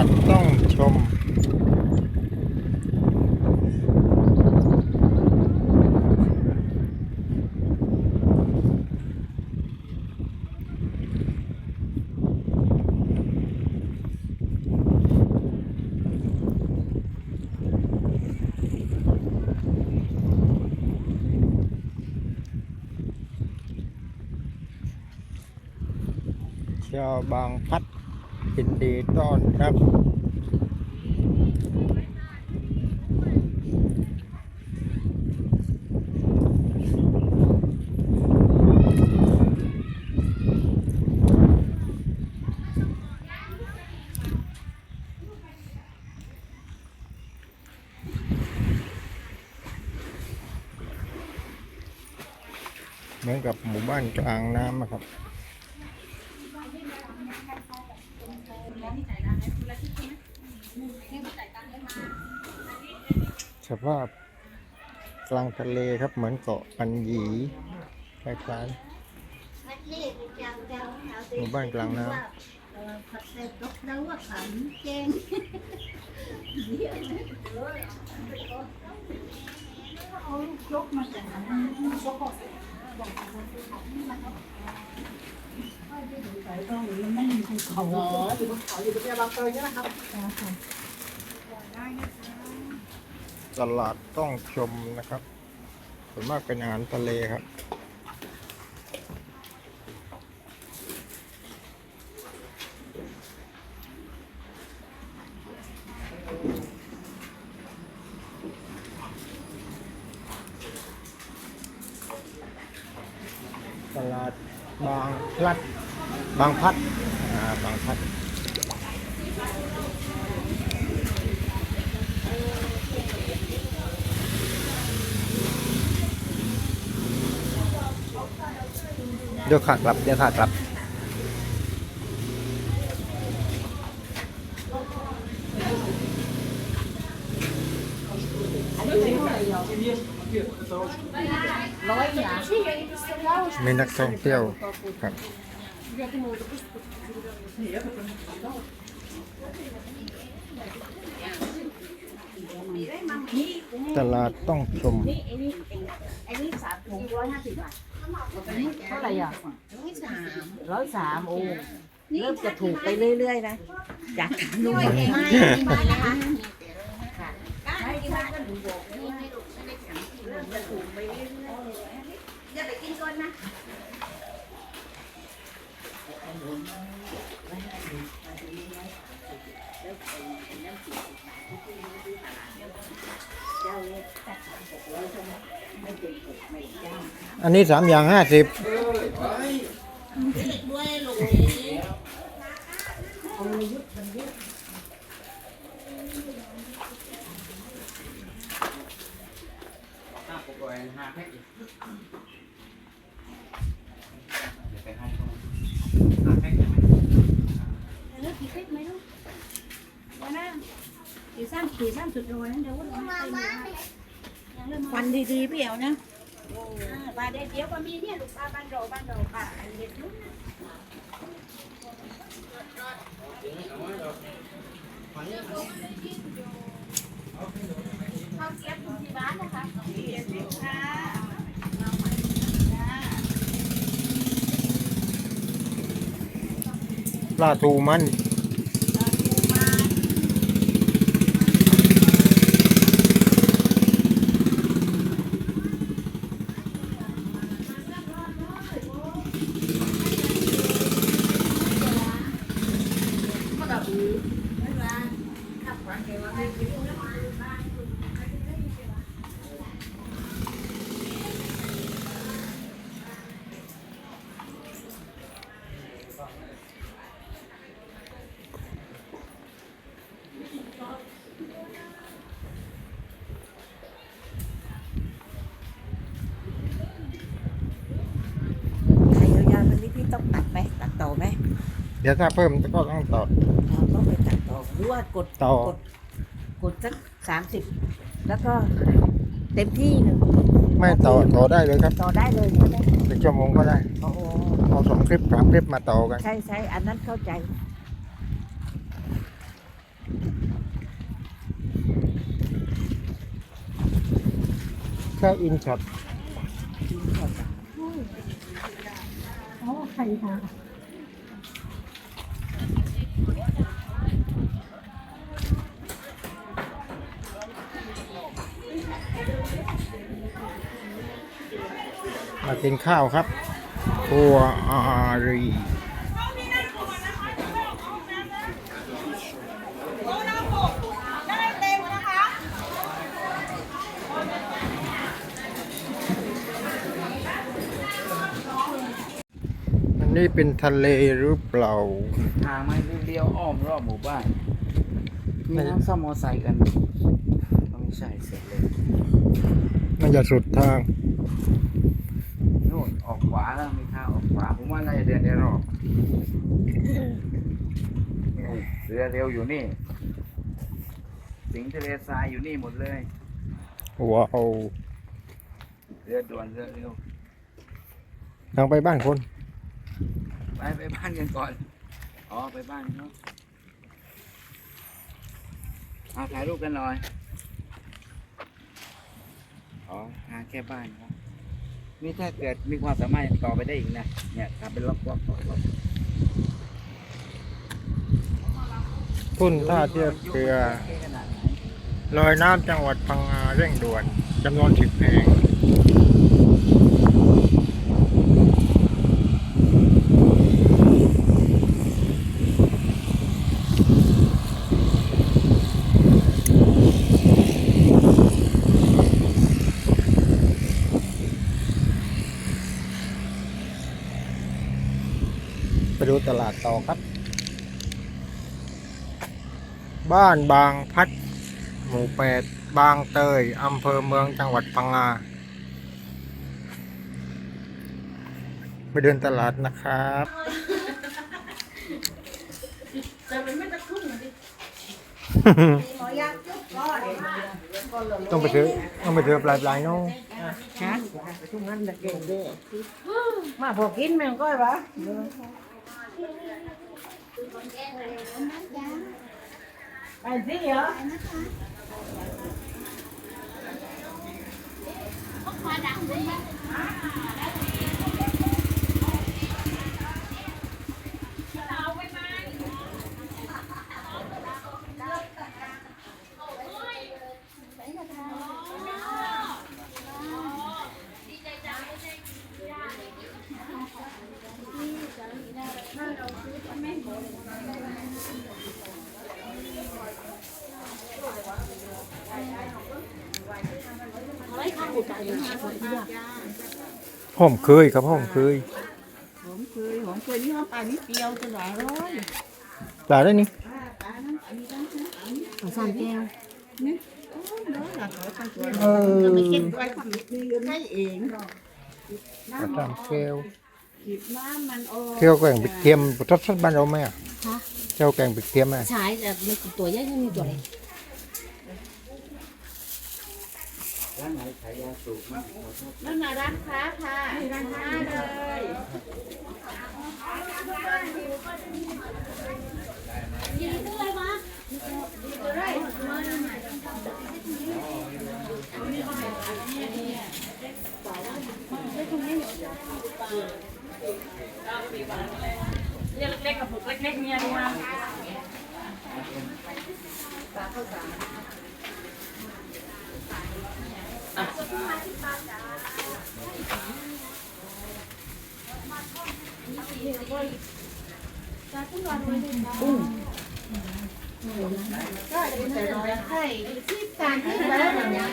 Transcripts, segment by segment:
าดต้องชมชาวบางพัด ยินดีต้อนรับเหมือนกับหมู่บ้านกลางน้ำอะครับ สภาพกลางทะเลครับเหมือนเกาะปัญญีคล้ายๆหมู่บ้านกลางน้ Thật ra tốt đâu có phẩm chen ำต ลาดต้องชมนะครับ ส่วนมากเป็นอาหารทะเลครับ ตลาดบางพลัดบางพัด อ่า บางพัด เดี๋ยวขากลับเดี๋ยวขากลับมีนักท่องเที่ยวครับตลาดต้องชม Anh ấy xả thùng ร้อยห้าสิบบาท เท่าไหร่อะร้อยสามร้อยสามโอ้เริ่มจะถูกไปเรื่อยๆนะจากนู่นไม่ไม่ไม่นะคะไม่ที่บ้านก็หนูบอกไม่ไม่ลูกไม่ได้ขังเริ่มจะถูกไปเรื่อยๆอย่าไปกินก่อนนะอันนี้สามอย่างห้าสิบด้วยลูกห้าปกติห้าแพ็คอีกเดี๋ยวไปให้เขาห้าแพ็คใช่ไหม เลิกกี่คลิปไหมลูกวันนั้นกี่ซ้ำกี่ซ้ำสุดโดนนั้นเดี๋ยววัน ฟันดีๆพี่เอ๋วนะปลาเด็ดเดียวก็มีเนี่ยลูกปลาบ้านเราบ้านเราปลาอันเด็ดนู้นนะข้าวเสียบที่บ้านนะคะเสียบค่ะปลาทูมัน ใครยาวๆวันนี้พี่ต้องตัดไหมตัดต่อไหม เดี๋ยวถ้าเพิ่มก็ต้องต่อ เราต้องไปตัดต่อหรือว่ากดต่อ กดกดสักสามสิบแล้วก็เต็มที่หนึ่งไม่ต่อต่อได้เลยครับต่อได้เลยใช่ไหมเป็นชั่วโมงก็ได้โอ้โหเอาสองคลิปสามคลิปมาต่อกัน ใช่ใช่อันนั้นเข้าใจ แค่อินช็อต อ๋อใครคะ มากินข้าวครับครัวอารีอันนี้เป็นทะเลหรือเปล่า ทางไม่เลี้ยวอ้อมรอบหมู่บ้าน มีน้ำซ่อมมอไซค์กันต้องใช่เสร็จเลย มันจะสุดทาง โน่นออกขวาแล้วมีทางออกขวาผมว่าน่าจะเดินได้รอบเรือเร็วอยู่นี่ สิงห์ทะเลทรายอยู่นี่หมดเลยว้าวเรือด่วนเรือเร็วทางไปบ้านคน ไปไปบ้านกันก่อน อ๋อไปบ้านเขาเอาถ่ายรูปกันหน่อย อ๋อทางแค่บ้านครับ นี่ถ้าเกิดมีความสามารถต่อไปได้อีกนะ เนี่ยทำเป็นล็อกล็อกล็อกล็อกทุ่นท่าเทียบเรือลอยน้ำจังหวัดพังงาเร่งด่วนจำนวนสิบแห่ง ดูตลาดต่อครับ บ้านบางพัด หมู่แปดบางเตยอำเภอเมืองจังหวัดพังงาไปเดินตลาดนะครับหมอยากจุ๊บก็เลยต้องไปซื้อต้องไปซื้อปลายปลายๆเน้องฮะทุกนั้นจะเก่งเด้มาพอกินแม่งก็วะ ไปสิเหรอ หอมเคยครับหอมเคยผมเคยผมเคยนี่ว่าปลานี่เปรี้ยวจะหลายร้อยปลาได้นี่สามแก้วเออไม่เก็บไว้ทำนี่ให้เองปลาตามเกลียวจิบน้ำมันออกเที่ยวแกงปิดเทียมทดสอบบ้านเราไหมอะฮะเที่ยวแกงปิดเทียมไหมใช่แต่มันตัวใหญ่ไม่มีตัวเล็ก ร้านไหนขายยาสูบมั้งขอโทษนั่นน่ะร้านค้าค่ะร้านค้าเลย ก็จะเป็นแต่ร้อยไข่ที่การที่มาแล้วแบบนี้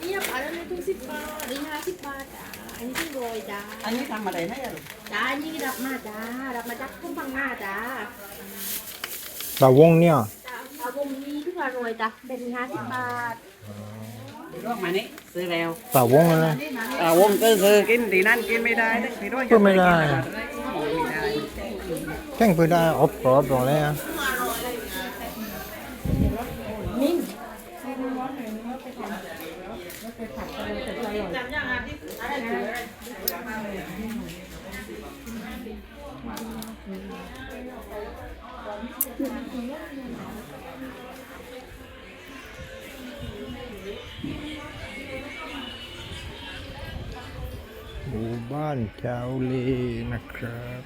นี่อันนี้ทุกสิบบาทนนี้ห้าสิบบาทจ้าอันนี้ทุกโรยจ้าอันนี้ทำอะไรให้อะจ้าอันนี้รับมาจ้ารับมาจากทุ่งพังงาจ้าปลาวงเนี่ยเอาวงนี้ทุกโรยจ้าเป็นห้าสิบบาท รอบมานี่ซื้อแล้วปลาวงนะ อ่าวงก็ซื้อกินตีนั่นกินไม่ได้นะพี่ร้อยพูดไม่ได้แข้งพือได้อบกรอบตรงนี้อะ บ้านเจ้าเลนะครับ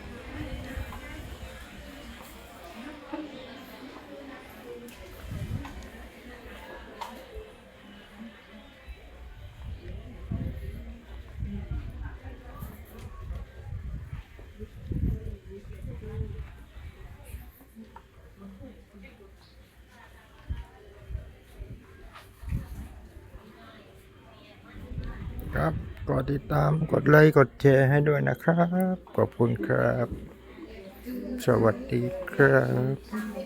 ครับ กดติดตามกดไลค์กดแชร์ให้ด้วยนะครับ ขอบคุณครับ สวัสดีครับ